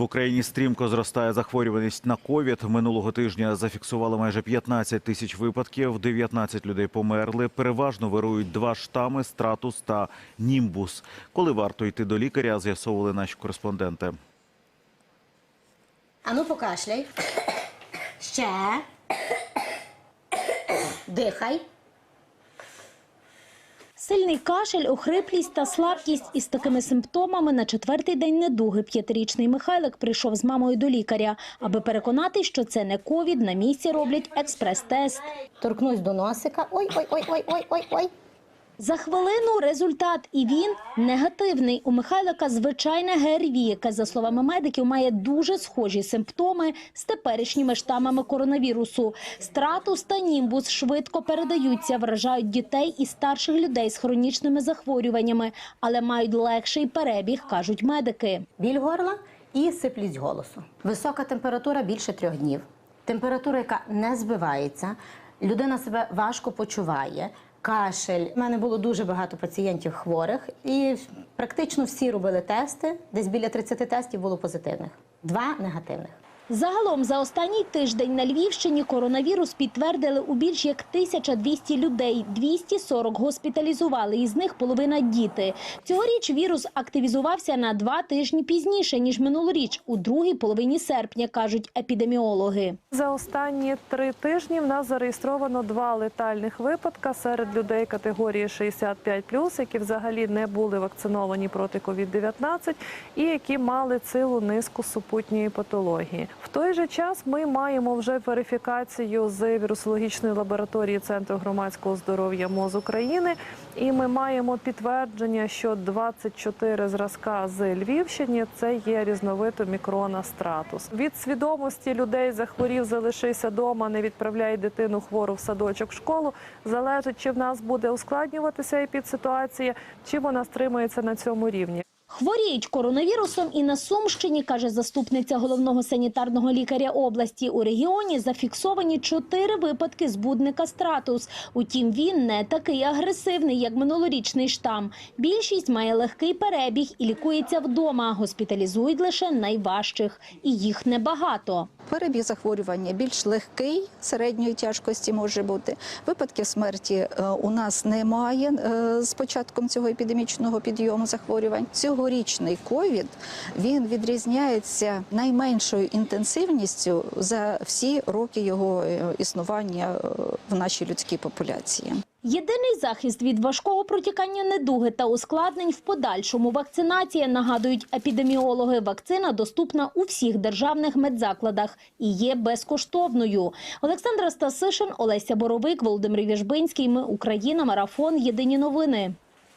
В Україні стрімко зростає захворюваність на ковід. Минулого тижня зафіксували майже 15 тисяч випадків. 19 людей померли. Переважно вирують два штами стратус та німбус. Коли варто йти до лікаря, з'ясовували наші кореспонденти. Ану покашляй. Ще. Дихай. Сильний кашель, охриплість та слабкість із такими симптомами на четвертий день недуги п'ятирічний Михайлик прийшов з мамою до лікаря, аби переконати, що це не ковід. На місці роблять експрес-тест. Торкнусь до носика. Ой, ой, ой, ой, ой, ой, ой. За хвилину результат, і він негативний. У Михайлика звичайне ГРВІ, яке, за словами медиків, має дуже схожі симптоми з теперішніми штамами коронавірусу. Стратус та німбус швидко передаються, вражають дітей і старших людей з хронічними захворюваннями, але мають легший перебіг, кажуть медики. Біль горла і сиплість голосу. Висока температура більше трьох днів. Температура, яка не збивається, людина себе важко почуває. Кашель. У мене було дуже багато пацієнтів хворих, і практично всі робили тести. Десь біля 30 тестів було позитивних, два негативних. Загалом за останній тиждень на Львівщині коронавірус підтвердили у більш як 1200 людей. 240 госпіталізували, із них половина діти. Цьогоріч вірус активізувався на два тижні пізніше ніж минулоріч, у другій половині серпня, кажуть епідеміологи. За останні три тижні в нас зареєстровано два летальних випадка серед людей категорії 65+, які взагалі не були вакциновані проти COVID-19 і які мали цілу низку супутньої патології. В той же час ми маємо вже верифікацію з вірусологічної лабораторії Центру громадського здоров'я МОЗ України, і ми маємо підтвердження, що 24 зразка з Львівщини це є різновид омікрона стратус. Від свідомості людей захворів, залишився дома, не відправляй дитину хвору в садочок в школу. Залежить, чи в нас буде ускладнюватися епідситуація, чи вона стримується на цьому рівні. Хворіють коронавірусом і на Сумщині, каже заступниця головного санітарного лікаря області. У регіоні зафіксовані чотири випадки збудника стратус. Утім, він не такий агресивний, як минулорічний штам. Більшість має легкий перебіг і лікується вдома. Госпіталізують лише найважчих, і їх небагато. Перебіг захворювання більш легкий, середньої тяжкості може бути. Випадків смерті е, у нас немає е, з початком цього епідемічного підйому захворювань. Цьогорічний ковід він відрізняється найменшою інтенсивністю за всі роки його е, існування е, в нашій людській популяції. Єдиний захист від важкого протікання недуги та ускладнень в подальшому вакцинація, нагадують епідеміологи. Вакцина доступна у всіх державних медзакладах і є безкоштовною. Олександра Стасишин, Олеся Боровик, Володимир Віжбинський. Ми Україна. Марафон. Єдині новини.